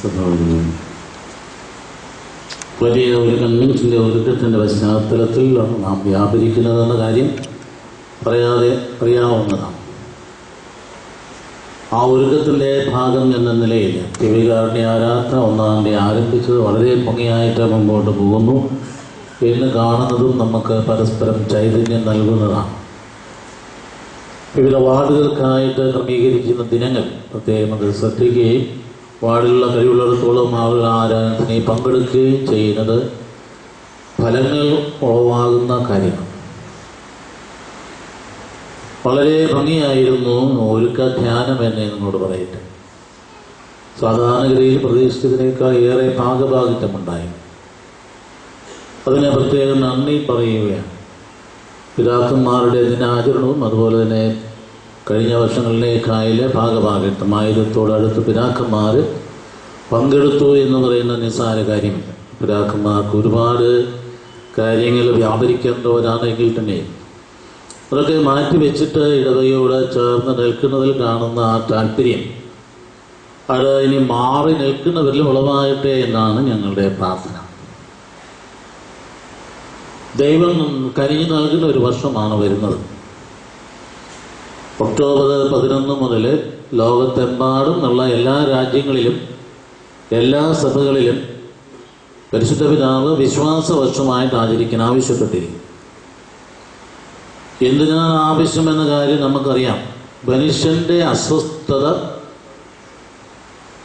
സഹോദരൻ വലിയ ഒരു കൺവെൻഷന്റെ ഒരുക്കത്തിന്റെ പശ്ചാത്തലത്തിൽ നാം വ്യാപരിക്കുന്നതെന്ന കാര്യം പറയാതെ അറിയാവുന്നതാണ് ആ ഒരുക്കത്തിന്റെ ഭാഗം എന്ന നിലയിൽ ദിവ്യകാരുണ്യ ആരാധന ഒന്നാം തീയതി ആരംഭിച്ചത് വളരെ ഭംഗിയായിട്ട് മുമ്പോട്ട് പോകുന്നു എന്ന് കാണുന്നതും നമുക്ക് പരസ്പരം ചൈതന്യം നൽകുന്നതാണ്. വിവിധ വാർഡുകൾക്കായിട്ട് ക്രമീകരിക്കുന്ന ദിനങ്ങൾ പ്രത്യേകം അത് ശ്രദ്ധിക്കുകയും വാർഡിലുള്ള കഴിവുള്ളിടത്തോളം ആളുകൾ നീ പങ്കെടുക്കുകയും ചെയ്യുന്നത് ഫലങ്ങൾ ഉളവാകുന്ന കാര്യമാണ്. വളരെ ഭംഗിയായിരുന്നു ഒരുക്ക ധ്യാനം എന്ന് നിങ്ങളോട് പറയട്ടെ. സാധാരണഗതിയിൽ പ്രതീക്ഷിച്ചതിനേക്കാൾ ഏറെ ഭാഗഭാഗിത്വമുണ്ടായി. അതിനെ പ്രത്യേകം നന്ദി പറയുകയാണ്. പിതാക്കന്മാരുടെ ദിനാചരണവും അതുപോലെ തന്നെ കഴിഞ്ഞ വർഷങ്ങളിലേക്കായാലെ ഭാഗഭാഗിത്വം. ആയിരത്തോടടുത്ത് പിതാക്കന്മാർ പങ്കെടുത്തു എന്ന് പറയുന്ന നിസ്സാര കാര്യം. പിതാക്കന്മാർക്ക് ഒരുപാട് കാര്യങ്ങൾ വ്യാപരിക്കേണ്ടവരാണെങ്കിൽ തന്നെ അതൊക്കെ മാറ്റി വെച്ചിട്ട് ഇടവയോട് ചേർന്ന് നിൽക്കുന്നതിൽ കാണുന്ന ആ താല്പര്യം. അത് ഇനി മാറി നിൽക്കുന്നവരിൽ ഉളവാകട്ടെ എന്നാണ് ഞങ്ങളുടെ പ്രാർത്ഥന. ദൈവം കനിഞ്ഞു നൽകുന്ന ഒരു വർഷമാണ് വരുന്നത്. ഒക്ടോബർ പതിനൊന്ന് മുതൽ ലോകത്തെമ്പാടും ഉള്ള എല്ലാ രാജ്യങ്ങളിലും എല്ലാ സഭകളിലും പരിശുദ്ധ പിതാവ് വിശ്വാസ വർഷമായിട്ട് ആചരിക്കാൻ ആവശ്യപ്പെട്ടിരിക്കും എന്തിനാണ് ആവശ്യം എന്ന കാര്യം നമുക്കറിയാം. മനുഷ്യന്റെ അസ്വസ്ഥത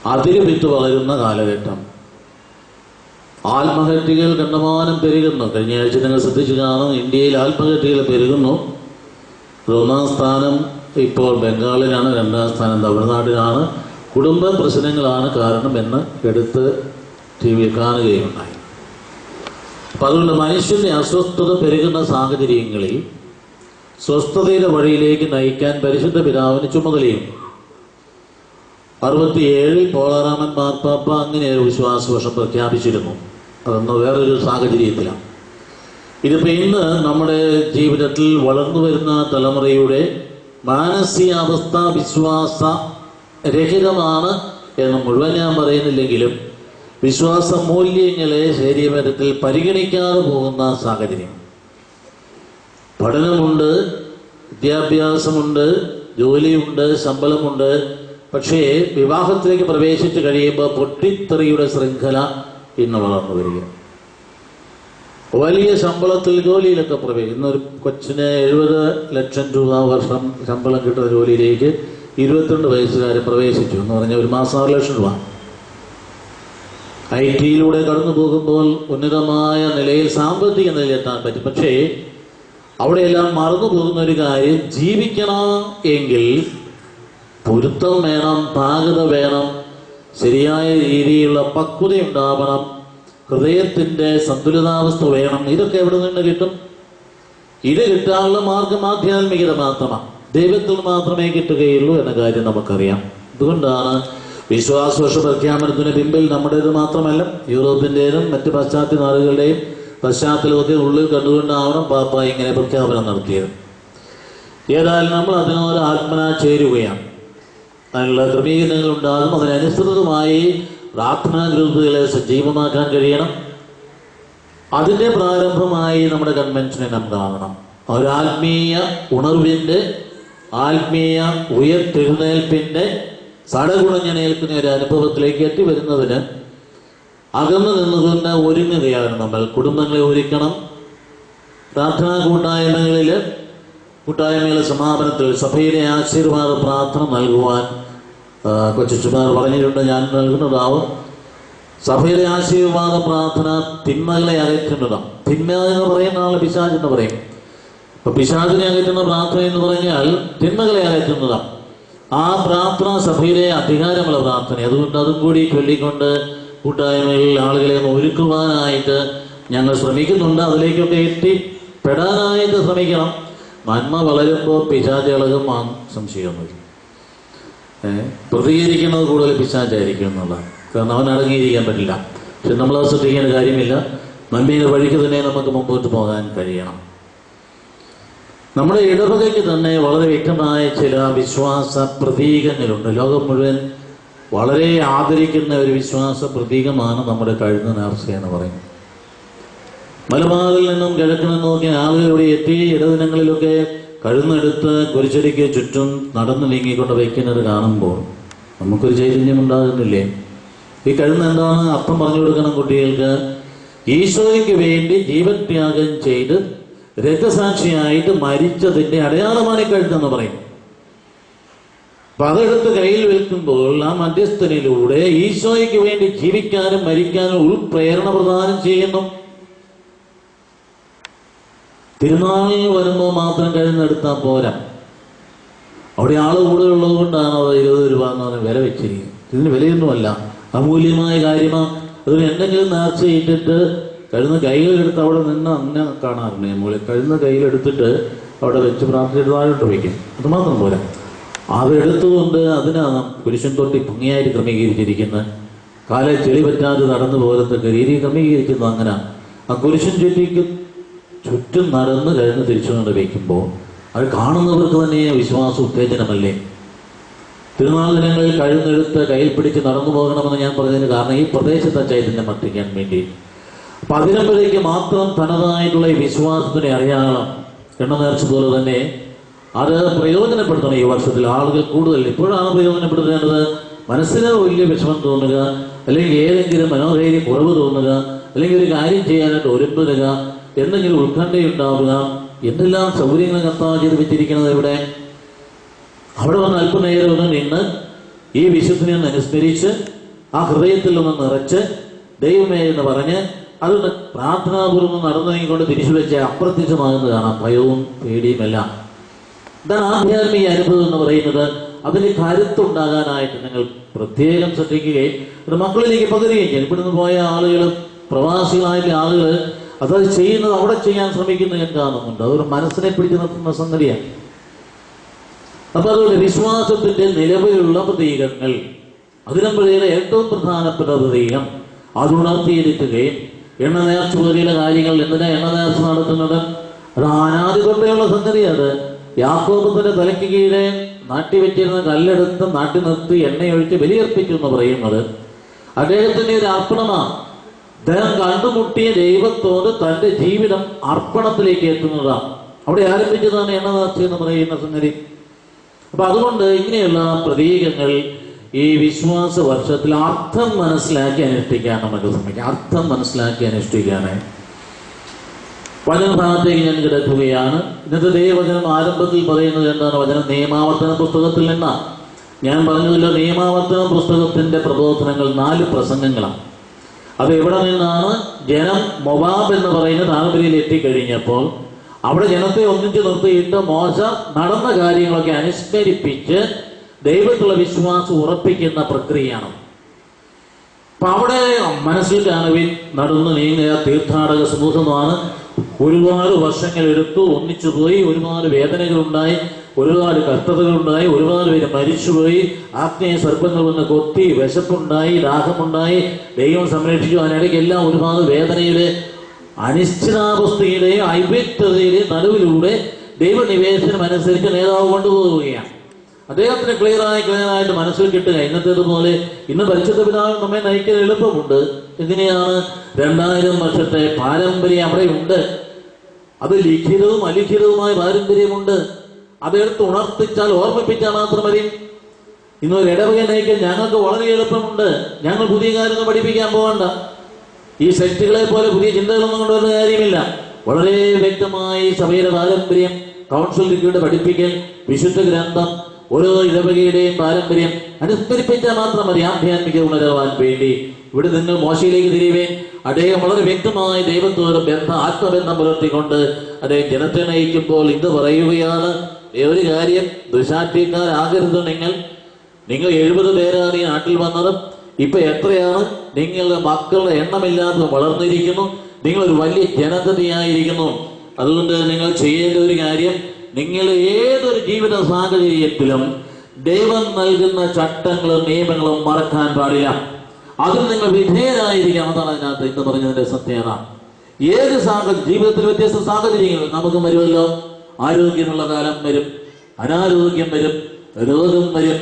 അതിരുവിത്ത് വളരുന്ന കാലഘട്ടം. ആത്മഹത്യകൾ കണ്ടമാനം പെരുകുന്നു. കഴിഞ്ഞ ആഴ്ച നിങ്ങൾ ശ്രദ്ധിച്ചു കാണും ഇന്ത്യയിൽ ആത്മഹത്യകൾ പെരുകുന്നു. ഒന്നാം സ്ഥാനം ഇപ്പോൾ ബംഗാളിലാണ് രണ്ടാം സ്ഥാനം തമിഴ്നാട്ടിലാണ്. കുടുംബ പ്രശ്നങ്ങളാണ് കാരണം എന്ന് എടുത്ത് ടി വി കാണുകയുണ്ടായി. അപ്പം അതുകൊണ്ട് മനുഷ്യന്റെ അസ്വസ്ഥത പെരുകുന്ന സാഹചര്യങ്ങളിൽ സ്വസ്ഥതയുടെ വഴിയിലേക്ക് നയിക്കാൻ പരിശുദ്ധ പിതാവിന് ചുമതലയുണ്ട്. അറുപത്തിയേഴിൽ പോളാറാമൻ മാർപ്പാപ്പ അങ്ങനെ ഒരു വിശ്വാസവർഷം പ്രഖ്യാപിച്ചിരുന്നു. അതൊന്ന് വേറൊരു സാഹചര്യത്തിലാണ് ഇതിപ്പോൾ ഇന്ന് നമ്മുടെ ജീവിതത്തിൽ വളർന്നു വരുന്ന തലമുറയുടെ മാനസികാവസ്ഥ വിശ്വാസ രഹിതമാണ് എന്ന് മുഴുവൻ ഞാൻ പറയുന്നില്ലെങ്കിലും വിശ്വാസ മൂല്യങ്ങളെ ശരീരത്തിൽ പരിഗണിക്കാതെ പോകുന്ന സാഹചര്യം. പഠനമുണ്ട് വിദ്യാഭ്യാസമുണ്ട് ജോലിയുണ്ട് ശമ്പളമുണ്ട്. പക്ഷേ വിവാഹത്തിലേക്ക് പ്രവേശിച്ച് കഴിയുമ്പോൾ പൊട്ടിത്തെറിയുടെ ശൃംഖല ഇന്ന് വളർന്നു വരിക. വലിയ ശമ്പളത്തിൽ ജോലിയിലൊക്കെ പ്രവേശിക്കും ഇന്നൊരു കൊച്ചിന് എഴുപത് ലക്ഷം രൂപ വർഷം ശമ്പളം കിട്ടുന്ന ജോലിയിലേക്ക് ഇരുപത്തിരണ്ട് വയസ്സുകാർ പ്രവേശിച്ചു എന്ന് പറഞ്ഞാൽ ഒരു മാസം ആറ് ലക്ഷം രൂപ. ഐ ടിയിലൂടെ കടന്നു പോകുമ്പോൾ ഉന്നതമായ നിലയിൽ സാമ്പത്തിക നിലയിലെത്താൻ പറ്റും. പക്ഷേ അവിടെയെല്ലാം മറന്നു പോകുന്ന ഒരു കാര്യം ജീവിക്കണം എങ്കിൽ പൊരുത്തം വേണം പാകത വേണം ശരിയായ രീതിയിലുള്ള പക്വത ഉണ്ടാവണം ഹൃദയത്തിന്റെ സന്തുലിതാവസ്ഥ വേണം. ഇതൊക്കെ എവിടെ നിന്ന് കിട്ടും? ഇത് കിട്ടാനുള്ള മാർഗം ആധ്യാത്മികത മാത്രമാണ്. ദൈവത്തിൽ മാത്രമേ കിട്ടുകയുള്ളൂ എന്ന കാര്യം നമുക്കറിയാം. അതുകൊണ്ടാണ് വിശ്വാസവർഷ പ്രഖ്യാപനത്തിന് പിമ്പിൽ നമ്മുടേത് മാത്രമല്ല യൂറോപ്പിന്റെയും മറ്റ് പാശ്ചാത്യ നാടുകളുടെയും പശ്ചാത്തലമൊക്കെ ഉള്ളിൽ കണ്ടുകൊണ്ടാവണം പാപ്പ ഇങ്ങനെ പ്രഖ്യാപനം നടത്തിയത്. ഏതായാലും നമ്മൾ അതിനോട് ആത്മന ചേരുകയാണ്. അതിനുള്ള ക്രമീകരണങ്ങൾ ഉണ്ടാകും. അതിനനുസൃതമായി പ്രാർത്ഥനാ ഗ്രൂപ്പുകളെ സജീവമാക്കാൻ കഴിയണം. അതിന്റെ പ്രാരംഭമായി നമ്മുടെ കൺവെൻഷനെ നാം കാണണം ഒരാത്മീയ ഉണർവിന്റെ ആത്മീയ ഉയർത്തെഴുന്നേൽപ്പിന്റെ ഏൽക്കുന്ന ഒരു അനുഭവത്തിലേക്ക് എത്തി വരുന്നതിന് അകന്നു നിന്നുകൊണ്ട് ഒരുങ്ങുകയാണ് നമ്മൾ. കുടുംബങ്ങളെ ഒരുക്കണം. പ്രാർത്ഥനാ കൂട്ടായ്മകളിൽ കൂട്ടായ്മയുടെ സമാപനത്തിൽ സഭയിലെ ആശീർവാദ പ്രാർത്ഥന നൽകുവാൻ കൊച്ചു കൊച്ചുമാർ പറഞ്ഞിട്ടുണ്ട് ഞാൻ നൽകുന്നതാവും. സഭയിലെ ആശീർവാദ പ്രാർത്ഥന തിന്മകളെ അകറ്റുന്നതാണ് തിന്മ എന്ന് പറയുന്ന ആൾ പിശാജ് എന്ന് പറയും. അപ്പൊ പിശാചിനെ അകറ്റുന്ന പ്രാർത്ഥന എന്ന് പറഞ്ഞാൽ തിന്മകളെ അകറ്റുന്നതാണ്. ആ പ്രാർത്ഥന സഭയിലെ അധികാരമുള്ള പ്രാർത്ഥന. അതുകൊണ്ട് അതും കൂടി ചൊല്ലിക്കൊണ്ട് കൂട്ടായ്മയിൽ ആളുകളെ ഒരുക്കുവാനായിട്ട് ഞങ്ങൾ ശ്രമിക്കുന്നുണ്ട്. അതിലേക്കൊക്കെ എത്തിപ്പെടാനായിട്ട് ശ്രമിക്കണം. നന്മ വളരുമ്പോൾ പിശാച് ഇളകും സംശയമൊന്നുമില്ല പ്രതികരിക്കുന്നത് കൂടുതൽ പിശാചായിരിക്കും എന്നുള്ളതാണ്. കാരണം അവൻ അടങ്ങിയിരിക്കാൻ പറ്റില്ല. പക്ഷെ നമ്മൾ ശ്രദ്ധിക്കേണ്ട കാര്യമില്ല. നന്മയുടെ വഴിക്ക് തന്നെ നമുക്ക് മുമ്പോട്ട് പോകാൻ കഴിയണം. നമ്മുടെ ഇടവകയ്ക്ക് തന്നെ വളരെ വ്യക്തമായ ചില വിശ്വാസ പ്രതീകങ്ങളുണ്ട് ലോകം മുഴുവൻ വളരെ ആദരിക്കുന്ന ഒരു വിശ്വാസ പ്രതീകമാണ് നമ്മുടെ കഴുന്ന നേർച്ച എന്ന് പറയുന്നത്. മലബാറിൽ നിന്നും കിഴക്ക് നിന്നും ഒക്കെ ആളുകൾ എത്തി ഇടദിനങ്ങളിലൊക്കെ കഴുന്നെടുത്ത് കുരിശടിക്ക് ചുറ്റും നടന്നു നീങ്ങിക്കൊണ്ട് വയ്ക്കുന്നത് കാണുമ്പോൾ നമുക്കൊരു ചൈതന്യം ഉണ്ടാകുന്നില്ലേ? ഈ കഴുന്ന് എന്താണ് അർത്ഥം പറഞ്ഞു കൊടുക്കണം കുട്ടികൾക്ക്? ഈശോയ്ക്ക് വേണ്ടി ജീവത്യാഗം ചെയ്ത് രക്തസാക്ഷിയായിട്ട് മരിച്ചതിന്റെ അടയാളമാണ് കഴുത്തെന്ന് പറയും അപ്പൊ അതെടുത്ത് കയ്യിൽ വെക്കുമ്പോൾ ആ മധ്യസ്ഥനിലൂടെ ഈശോയ്ക്ക് വേണ്ടി ജീവിക്കാനും മരിക്കാനും ഉൾപ്രേരണ പ്രദാനം ചെയ്യുന്നു. തിരുനാൾ വരുമ്പോൾ മാത്രം കഴിഞ്ഞെടുത്താൽ പോരാ. അവിടെ ആൾ കൂടുതലുള്ളത് കൊണ്ടാണ് അത് ഇരുപത് രൂപ എന്ന് പറഞ്ഞ വില വെച്ചിരിക്കുന്നത്. ഇതിന് വിലയൊന്നുമല്ല. അമൂല്യമായ കാര്യമാണ്. അതിന് എന്തെങ്കിലും നേർച്ച ചെയ്തിട്ട് കഴുന്ന കയ്യിലെടുത്ത് അവിടെ നിന്ന് അങ്ങനെ കാണാറുണ്ട് നമ്മൾ കഴുന്ന കയ്യിലെടുത്തിട്ട് അവിടെ വെച്ച് പ്രാർത്ഥിച്ചിട്ട് താഴോട്ട് വയ്ക്കും. അതുമാത്രം പോരാ. അതെടുത്തുകൊണ്ട് അതിന് പുരുഷൻ തൊട്ടി ഭംഗിയായിട്ട് ക്രമീകരിച്ചിരിക്കുന്നത് കാലെ ചെളി പറ്റാതെ നടന്നു പോകത്തക്ക രീതി ക്രമീകരിക്കുന്നത് അങ്ങനെ. ആ കുരിശൻ ചുറ്റിക്ക് ചുറ്റും നടന്ന് കഴിഞ്ഞ് തിരിച്ചു കൊണ്ട് വയ്ക്കുമ്പോൾ അത് കാണുന്നവർക്ക് തന്നെ വിശ്വാസ ഉത്തേജനമല്ലേ? തിരുനാൾ ദിനങ്ങളിൽ കഴുന്നെടുത്ത് കയ്യിൽ പിടിച്ച് നടന്നു പോകണമെന്ന് ഞാൻ പറഞ്ഞതിന് കാരണം ഈ പ്രദേശത്തെ ചൈതന്യം വർദ്ധിക്കാൻ വേണ്ടി അതിനപ്പോഴേക്ക് മാത്രം തനതായിട്ടുള്ള ഈ വിശ്വാസത്തിനെ അടയാളം എണ്ണ നേർച്ച പോലെ തന്നെ അത് പ്രയോജനപ്പെടുത്തണം ഈ വർഷത്തിൽ. ആളുകൾ കൂടുതൽ ഇപ്പോഴാണ് പ്രയോജനപ്പെടുത്തേണ്ടത്? മനസ്സിന് വലിയ വിഷമം തോന്നുക അല്ലെങ്കിൽ ഏതെങ്കിലും മനോധൈര്യം കുറവ് തോന്നുക അല്ലെങ്കിൽ ഒരു കാര്യം ചെയ്യാനായിട്ട് ഒരുമ്പുക എന്തെങ്കിലും ഉത്കണ്ഠയുണ്ടാവുക എന്തെല്ലാം സൗകര്യങ്ങൾ കർത്താവ് ചെയ്ത് വെച്ചിരിക്കുന്നത് ഇവിടെ? അവിടെ വന്ന് അല്പനേരം ഒന്ന് നിന്ന് ഈ വിശുദ്ധിനെ ഒന്ന് അനുസ്മരിച്ച് ആ ഹൃദയത്തിൽ ഒന്ന് നിറച്ച് ദൈവമേ എന്ന് പറഞ്ഞ് അത് പ്രാർത്ഥനാപൂർവം നടന്നതെങ്കിൽ കൊണ്ട് തിരിച്ചു വെച്ച അപ്രത്യക്ഷമാകുന്നത് കാണാം. ഭയവും പേടിയും എല്ലാം. ഇതാണ് ആധ്യാത്മിക അനുഭവം എന്ന് പറയുന്നത്. അതിന് കരുത്തുണ്ടാകാനായിട്ട് നിങ്ങൾ പ്രത്യേകം ശ്രദ്ധിക്കുകയും അത് മക്കളിലേക്ക് പകരുകയും ചെയ്യും. ഇവിടുന്ന് പോയ ആളുകൾ പ്രവാസികളായ ആളുകൾ അതത് ചെയ്യുന്നത് അവിടെ ചെയ്യാൻ ശ്രമിക്കുന്ന ഞാൻ കാണുന്നുണ്ട് അതൊരു മനസ്സിനെ പിടിച്ചു നിർത്തുന്ന സംഗതിയാണ്. അപ്പൊ അതുകൊണ്ട് വിശ്വാസത്തിന്റെ നിലവിലുള്ള പ്രതീകങ്ങൾ. അതിനുമ്പോഴേ ഏറ്റവും പ്രധാനപ്പെട്ട പ്രതീകം അത് ഉണർത്തിയിരിക്കുകയും എണ്ണ നേർച്ച പോലെയുള്ള കാര്യങ്ങൾ എന്തിനാ എണ്ണ നേർച്ച നടത്തുന്നത്? അത് ആനാദി കൊണ്ടുള്ള സംഗതി അത്. യാക്കോബത്തിന്റെ തലയ്ക്ക് കീഴെ നാട്ടി വെച്ചിരുന്ന കല്ലെടുത്ത് നാട്ടി നിർത്തി എണ്ണയൊഴിച്ച് ബലിയർപ്പിച്ചു എന്ന് പറയുന്നത് അദ്ദേഹത്തിന്റെ ഒരു അർപ്പണമാണ് അദ്ദേഹം കണ്ടുമുട്ടിയ ദൈവത്തോട് തന്റെ ജീവിതം അർപ്പണത്തിലേക്ക് എത്തുന്നതാണ് അവിടെ ആരംഭിച്ചതാണ് എണ്ണ നേർച്ച എന്ന് പറയുന്ന സംഗതി. അപ്പൊ അതുകൊണ്ട് ഇങ്ങനെയുള്ള പ്രതീകങ്ങൾ ഈ വിശ്വാസ വർഷത്തിൽ അർത്ഥം മനസ്സിലാക്കി അനുഷ്ഠിക്കാൻ നമുക്ക് ശ്രമിക്കാം. അർത്ഥം മനസ്സിലാക്കി അനുഷ്ഠിക്കാനേ. വചനഭാഗത്തേക്ക് ഞാൻ കിടക്കുകയാണ്. ഇന്നത്തെ ദൈവവചനം ആരംഭത്തിൽ പറയുന്നത് എന്താണ്? വചനം നിയമാവർത്തന പുസ്തകത്തിൽ നിന്നാണ് ഞാൻ പറഞ്ഞതിലോ നിയമാവർത്തന പുസ്തകത്തിന്റെ പ്രബോധനങ്ങൾ നാല് പ്രസംഗങ്ങളാണ്. അത് എവിടെ നിന്നാണ്? ജനം മൊബാബ് എന്ന് പറയുന്ന താഴ്വരയിൽ എത്തിക്കഴിഞ്ഞപ്പോൾ അവിടെ ജനത്തെ ഒന്നിച്ചു നിർത്തിയിട്ട് മോശ നടന്ന കാര്യങ്ങളൊക്കെ അനുസ്മരിപ്പിച്ച് ദൈവത്തിലുള്ള വിശ്വാസം ഉറപ്പിക്കുന്ന പ്രക്രിയയാണ്. അപ്പൊ അവിടെ മനസ്സിൽ കാണുവിൻ നടന്നു നീങ്ങിയ തീർത്ഥാടക സമൂഹമാണ്. ഒരുപാട് വർഷങ്ങൾ എടുത്തു ഒന്നിച്ചു പോയി ഒരുപാട് വേദനകളുണ്ടായി ഒരുപാട് കഷ്ടതകളുണ്ടായി ഒരുപാട് പേര് മരിച്ചുപോയി ആത്മീയ സർപ്പങ്ങൾ വന്ന് കൊത്തി വിശപ്പുണ്ടായി ദാഹമുണ്ടായി ദൈവം സംരക്ഷിച്ചു. അതിനിടയ്ക്ക് എല്ലാം ഒരുപാട് വേദനയുടെ അനിശ്ചിതാവസ്ഥയുടെ അവ്യക്തതയുടെ നടുവിലൂടെ ദൈവനിവേശനം അനുസരിച്ച് നേതാവ് കൊണ്ടുപോവുകയാണ്. അദ്ദേഹത്തിന് ക്ലിയറായി ക്ലിയറായിട്ട് മനസ്സിൽ കിട്ടുക. ഇന്നത്തേതുപോലെ ഇന്ന് പരിശുദ്ധ പിതാവ് നമ്മെ നയിക്കാൻ എളുപ്പമുണ്ട്. എങ്ങനെയാണ്? രണ്ടായിരം വർഷത്തെ പാരമ്പര്യം അവിടെ ഉണ്ട് അത് ലിഖിതവും അലിഖിതവുമായ പാരമ്പര്യമുണ്ട്. അതെടുത്ത് ഉണർത്തിച്ചാൽ ഓർമ്മിപ്പിച്ചാൽ മാത്രം മതി. ഇന്ന് ഒരു ഇടവക നയിക്കാൻ ഞങ്ങൾക്ക് വളരെ എളുപ്പമുണ്ട്. ഞങ്ങൾ പുതിയ കാര്യങ്ങൾ പഠിപ്പിക്കാൻ പോകണ്ട. ഈ സെറ്റുകളെ പോലെ പുതിയ ചിന്തകളൊന്നും കൊണ്ടുവരുന്ന കാര്യമില്ല. വളരെ വ്യക്തമായി സഭയുടെ പാരമ്പര്യം കൗൺസിൽ ലിഖിയുടെ പഠിപ്പിക്കൽ വിശുദ്ധ ഗ്രന്ഥം ഓരോ ഇടവകയുടെയും പാരമ്പര്യം അനുസ്മരിപ്പിച്ചാൽ മാത്രം മതി ആധ്യാത്മിക ഉണരാൻ വേണ്ടി ഇവിടെ നിങ്ങൾ മോശയിലേക്ക് തിരിയുവേൻ. അദ്ദേഹം വളരെ വ്യക്തമായി ദൈവത്തോട് ബന്ധ ആത്മബന്ധം പുലർത്തിക്കൊണ്ട് അദ്ദേഹം ജനത്തെ നയിക്കുമ്പോൾ ഇത് പറയുകയാണ് ഒരു കാര്യം ദുശാഠ്യക്കാരാകരുത് നിങ്ങൾ. നിങ്ങൾ എഴുപത് പേരാണ് ഈ നാട്ടിൽ വന്നത്. ഇപ്പൊ എത്രയാണ്? നിങ്ങളുടെ മക്കളുടെ എണ്ണമില്ലാതെ വളർന്നിരിക്കുന്നു. നിങ്ങൾ ഒരു വലിയ ജനതയായിരിക്കുന്നു. അതുകൊണ്ട് നിങ്ങൾ ചെയ്യേണ്ട ഒരു കാര്യം നിങ്ങൾ ഏതൊരു ജീവിത സാഹചര്യത്തിലും ദൈവം നൽകുന്ന ചട്ടങ്ങളും നിയമങ്ങളും മറക്കാൻ പാടില്ല. അതിൽ നിങ്ങൾ വിധേയരായിരിക്കണം അതാണ് അതിനകത്ത് ഇന്ന് പറഞ്ഞതിന്റെ സത്യത ഏത് സാഹചര്യം ജീവിതത്തിൽ വ്യത്യസ്ത സാഹചര്യങ്ങൾ നമുക്ക് വരുമല്ലോ. ആരോഗ്യമുള്ള കാലം വരും അനാരോഗ്യം വരും രോഗം വരും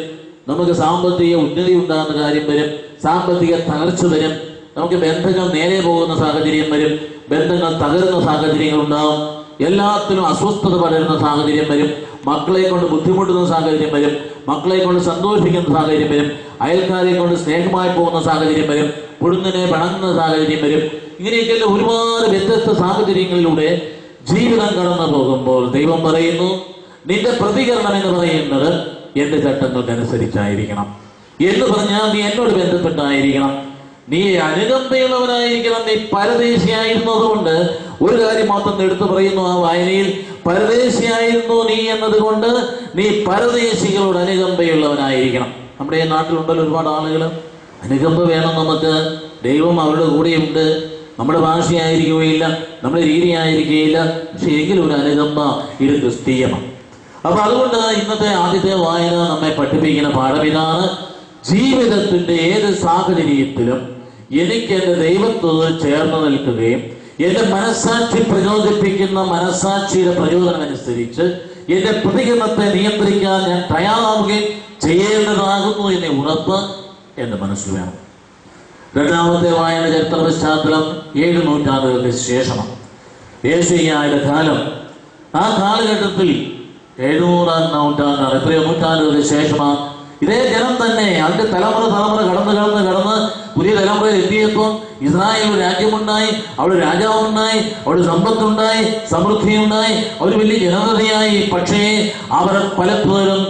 നമുക്ക് സാമ്പത്തിക ഉന്നതി ഉണ്ടാകുന്ന കാര്യം വരും സാമ്പത്തിക തകർച്ച വരും നമുക്ക് ബന്ധങ്ങൾ നേരെ പോകുന്ന സാഹചര്യം വരും ബന്ധങ്ങൾ തകരുന്ന സാഹചര്യങ്ങൾ ഉണ്ടാവും. എല്ലാത്തിലും അസ്വസ്ഥത പടരുന്ന സാഹചര്യം വരും. മക്കളെ കൊണ്ട് ബുദ്ധിമുട്ടുന്ന സാഹചര്യം വരും. മക്കളെ കൊണ്ട് സന്തോഷിക്കുന്ന സാഹചര്യം വരും. അയൽക്കാരെ കൊണ്ട് സ്നേഹമായി പോകുന്ന സാഹചര്യം വരും. പൊടുന്നനെ പണങ്ങുന്ന സാഹചര്യം വരും. ഇങ്ങനെയൊക്കെയുള്ള ഒരുപാട് വ്യത്യസ്ത സാഹചര്യങ്ങളിലൂടെ ജീവിതം കടന്നു പോകുമ്പോൾ ദൈവം പറയുന്നു നിന്റെ പ്രതികരണം എന്ന് പറയുന്നത് എന്റെ ചട്ടങ്ങൾക്കനുസരിച്ചായിരിക്കണം. എന്ന് പറഞ്ഞാൽ നീ എന്നോട് ബന്ധപ്പെട്ടായിരിക്കണം. നീ അനുകമ്പയുള്ളവനായിരിക്കണം. നീ പരദേശിയായിരുന്നതുകൊണ്ട് ഒരു കാര്യം മാത്രം എടുത്തു പറയുന്നു ആ വായനയിൽ പരദേശിയായിരുന്നു നീ എന്നതുകൊണ്ട് നീ പരദേശികളോട് അനുകമ്പയുള്ളവനായിരിക്കണം. നമ്മുടെ ഈ നാട്ടിലുണ്ടല്ലോ ഒരുപാട് ആളുകൾ അനുകമ്പ വേണം നമുക്ക് ദൈവം അവരുടെ കൂടെയുണ്ട് നമ്മുടെ ഭാഷയായിരിക്കുകയില്ല നമ്മുടെ രീതിയായിരിക്കുകയില്ല പക്ഷെ എങ്കിലും ഒരു അനുകമ്പ ഇത് ക്രിസ്തീയമാണ്. അപ്പൊ അതുകൊണ്ട് ഇന്നത്തെ ആദ്യത്തെ വായന നമ്മെ പഠിപ്പിക്കുന്ന പാഠം ഇതാണ് ജീവിതത്തിന്റെ ഏത് സാഹചര്യത്തിലും എനിക്ക് എന്റെ ദൈവത്തോട് ചേർന്ന് നിൽക്കുകയും എന്റെ മനസ്സാക്ഷി പ്രചോദിപ്പിക്കുന്ന മനസ്സാക്ഷിയുടെ പ്രചോദനം അനുസരിച്ച് എന്റെ പ്രതികരണത്തെ നിയന്ത്രിക്കാൻ ഞാൻ തയ്യാറാവുകയും ചെയ്യേണ്ടതാകുന്നു എന്നെ ഉറപ്പ് എന്റെ മനസ്സിൽ വേണം. രണ്ടാമത്തെ വായന ചരിത്ര പശ്ചാത്തലം ഏഴ് നൂറ്റാണ്ടുകൾക്ക് ശേഷമാണ്. ഏഷ്യയുടെ കാലം. ആ കാലഘട്ടത്തിൽ എഴുന്നൂറാം നൂറ്റാണ്ടാണ്. എത്രയോ നൂറ്റാണ്ടുകൾക്ക് ശേഷമാണ്. ഇതേ ജനം തന്നെ അതിന്റെ തലമുറ തലമുറ കടന്ന് കടന്ന് കടന്ന് പുതിയ തലമുറയിൽ എത്തിയപ്പോൾ ഇസ്രായേൽ രാജ്യമുണ്ടായി അവിടെ രാജാവുണ്ടായി അവിടെ സമ്പത്തുണ്ടായി സമൃദ്ധിയുണ്ടായി അവർ വലിയ ജനതയായി. പക്ഷേ അവർ പലപ്പോഴും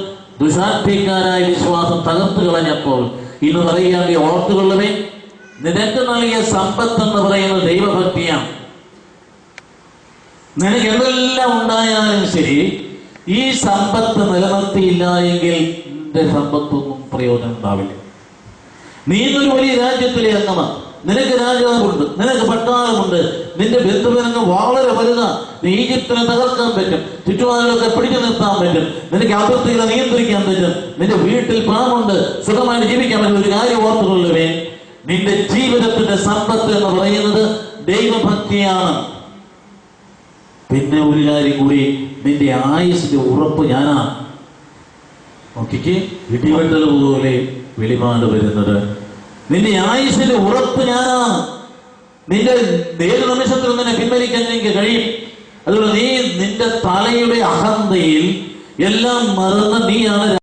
ദുഷാർത്ഥിക്കാരായ വിശ്വാസം തകർത്തു കളഞ്ഞപ്പോൾ ഇന്ന് പറയുകയാണ് ഓർത്തുകൊള്ളവേ നിനക്ക് നൽകിയ സമ്പത്ത് എന്ന് പറയുന്നത് ദൈവഭക്തിയാണ്. നിനക്ക് എന്തെല്ലാം ഉണ്ടായാലും ശരി ഈ സമ്പത്ത് നിലനിർത്തിയില്ല എങ്കിൽ നിന്റെ സമ്പത്തൊന്നും പ്രയോജനം ഉണ്ടാവില്ല. നീ ഒരു വലിയ രാജ്യത്തിലെ അംഗമാണ് നിനക്ക് രാജാവുണ്ട് നിനക്ക് പട്ടാളമുണ്ട് നിന്റെ ബന്ധുബന്ധങ്ങൾ വളരെ വലുതാ. നീ ഈജിപ്തിനെ തകർക്കാൻ പറ്റും ചുറ്റുപാടുകളൊക്കെ പിടിച്ചു നിർത്താൻ പറ്റും. നിനക്ക് അതിർത്തികളെ നിയന്ത്രിക്കാൻ പറ്റും. നിന്റെ വീട്ടിൽ പണമുണ്ട് സുഖമായിട്ട് ജീവിക്കാൻ പറ്റും. ഒരു കാര്യം ഓർത്തുകൊള്ളുവേ നിന്റെ ജീവിതത്തിന്റെ സമ്പത്ത് എന്ന് പറയുന്നത് ദൈവഭക്തിയാണ്. പിന്നെ ഒരു കാര്യം കൂടി നിന്റെ ആയുസിന്റെ ഉറപ്പ് ഞാനാണ് നോക്കിക്ക് ഇടിവെട്ടൽ പോലെ വെളിപാട് വരുന്നത്. നിന്റെ ആയുസിന്റെ ഉറപ്പ് ഞാനാണ്. നിന്റെ ഏത് നിമിഷത്തിൽ നിന്നെ പിൻവലിക്കാൻ എനിക്ക് കഴിയും. അതുകൊണ്ട് നീ നിന്റെ തലയുടെ അഹന്തയിൽ എല്ലാം മറന്ന് നീയാണ്